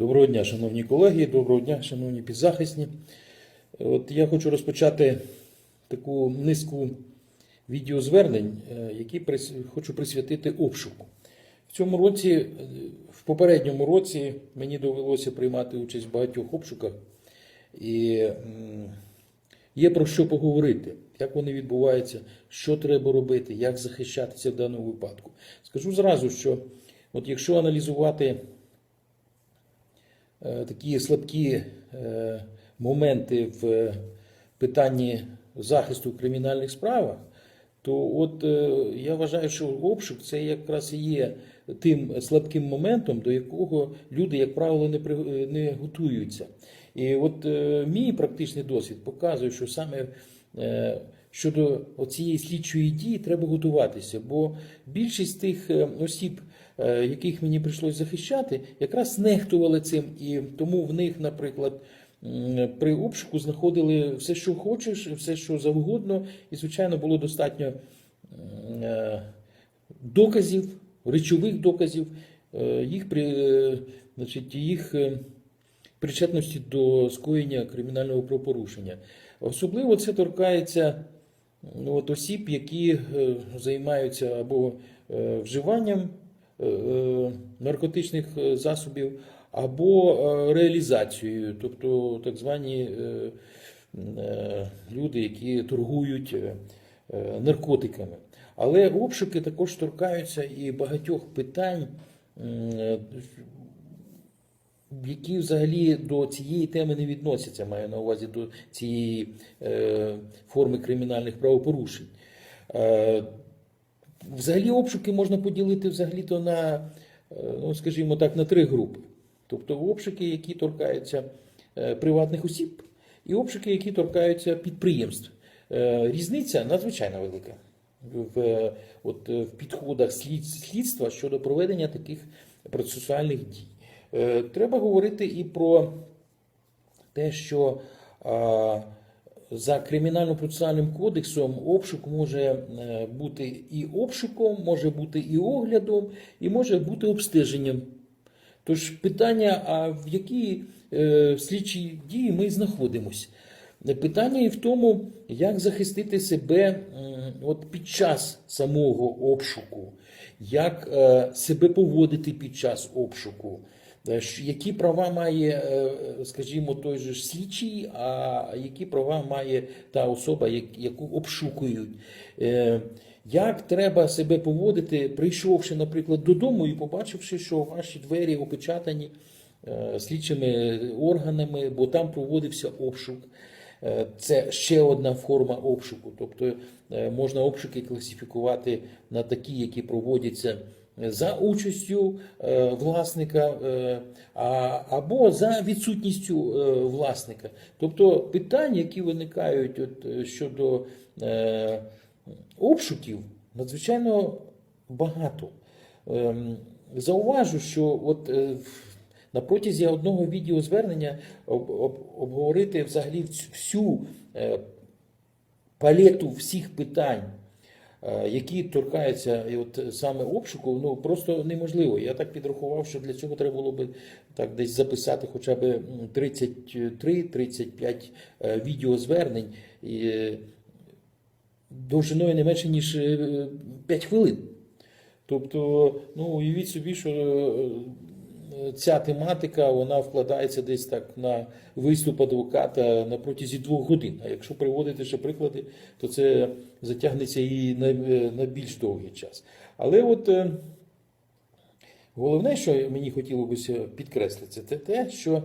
Доброго дня, шановні колеги, доброго дня, шановні підзахисні. От я хочу розпочати таку низку відеозвернень, е, які хочу присвятити обшуку. В цьому році, е, в попередньому році, мені довелося приймати участь в багатьох обшуках, і є про що поговорити, як вони відбуваються, що треба робити, як захищатися в даному випадку. Скажу зразу, що от якщо аналізувати такі слабкі е, моменти в е, питанні захисту в кримінальних справах, то от е, я вважаю, що обшук це якраз і є тим слабким моментом, до якого люди, як правило, не, не готуються. І от е, мій практичний досвід показує, що саме е, щодо цієї слідчої дії треба готуватися, бо більшість тих е, осіб, е, яких мені прийшлось захищати, якраз нехтували цим, і тому в них, наприклад, при обшуку знаходили все, що хочеш, все, що завгодно, і, звичайно, було достатньо е, доказів, речових доказів, їх, при, значить, їх причетності до скоєння кримінального правопорушення. Особливо це торкається от осіб, які е, займаються або е, вживанням е, наркотичних засобів, або реалізацією, тобто так звані люди, які торгують наркотиками. Але обшуки також торкаються і багатьох питань, які взагалі до цієї теми не відносяться, маю на увазі до цієї е, форми кримінальних правопорушень. Е, взагалі обшуки можна поділити взагалі-то на, е, ну, скажімо так, на три групи. Тобто обшуки, які торкаються е, приватних осіб, і обшуки, які торкаються підприємств. Е, різниця надзвичайно велика в, от, в підходах слід, слідства щодо проведення таких процесуальних дій. Е, Треба говорити і про те, що за кримінально-процесуальним кодексом обшук може е, бути і обшуком, може бути і оглядом, і може бути обстеженням. Тож питання, а в якій е, слідчій дії ми знаходимося? Питання і в тому, як захистити себе от під час самого обшуку, як себе поводити під час обшуку, які права має, е, скажімо, той же ж слідчий, а які права має та особа, яку обшукують. Е, Як треба себе поводити, прийшовши, наприклад, додому і побачивши, що ваші двері опечатані е, слідчими органами, бо там проводився обшук. Е, Це ще одна форма обшуку. Тобто е, можна обшуки класифікувати на такі, які проводяться за участю е, власника е, або за відсутністю е, власника. Тобто питання, які виникають от, щодо обшуків, надзвичайно багато. Ем, Зауважу, що от на протязі одного відеозвернення об, об, обговорити взагалі всю- палету всіх питань, які торкаються і от саме обшуку, ну просто неможливо. Я так підрахував, що для цього треба було би так десь записати хоча б 33-35 е, відеозвернень. І, е, довжиною не менше, ніж 5 хвилин. Тобто, ну, уявіть собі, що е, ця тематика вона вкладається десь так на виступ адвоката на протязі двох годин. А якщо приводити ще приклади, то це затягнеться і на, е, на більш довгий час. Але от е, головне, що мені хотілося підкреслити, це те, що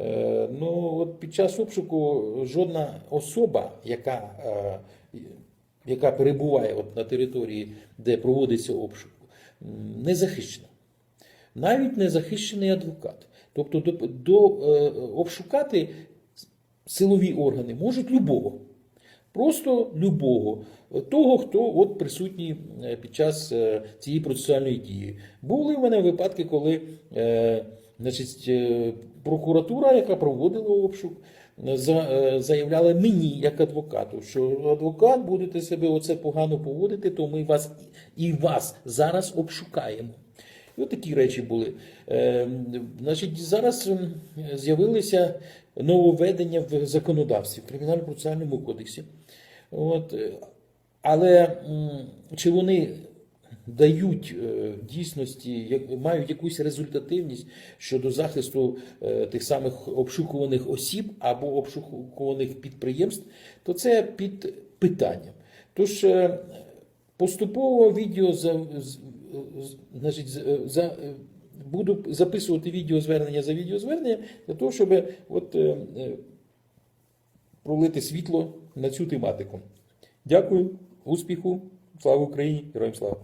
е, ну, от під час обшуку жодна особа, яка, яка перебуває от на території, де проводиться обшук, не захищена. Навіть не захищений адвокат. Тобто до, до е, обшукати силові органи можуть любого. Просто любого, того, хто от присутній е, під час е, цієї процесуальної дії. Були в мене випадки, коли е, значить, прокуратура, яка проводила обшук, за, заявляла мені, як адвокату, що адвокат будете себе оце погано поводити, то ми вас і вас зараз обшукаємо. І от такі речі були. Е, значить, зараз м, з'явилися нововведення в законодавстві, в кримінально-процесуальному кодексі. От, е, але чи вони дають е, дійсності, мають якусь результативність щодо захисту е, тих самих обшукуваних осіб або обшукуваних підприємств, то це під питанням. Тож поступово відео за, значить, за, буду записувати відеозвернення за відеозвернення для того, щоб от, е, е, пролити світло на цю тематику. Дякую, успіху, слава Україні, героям слава!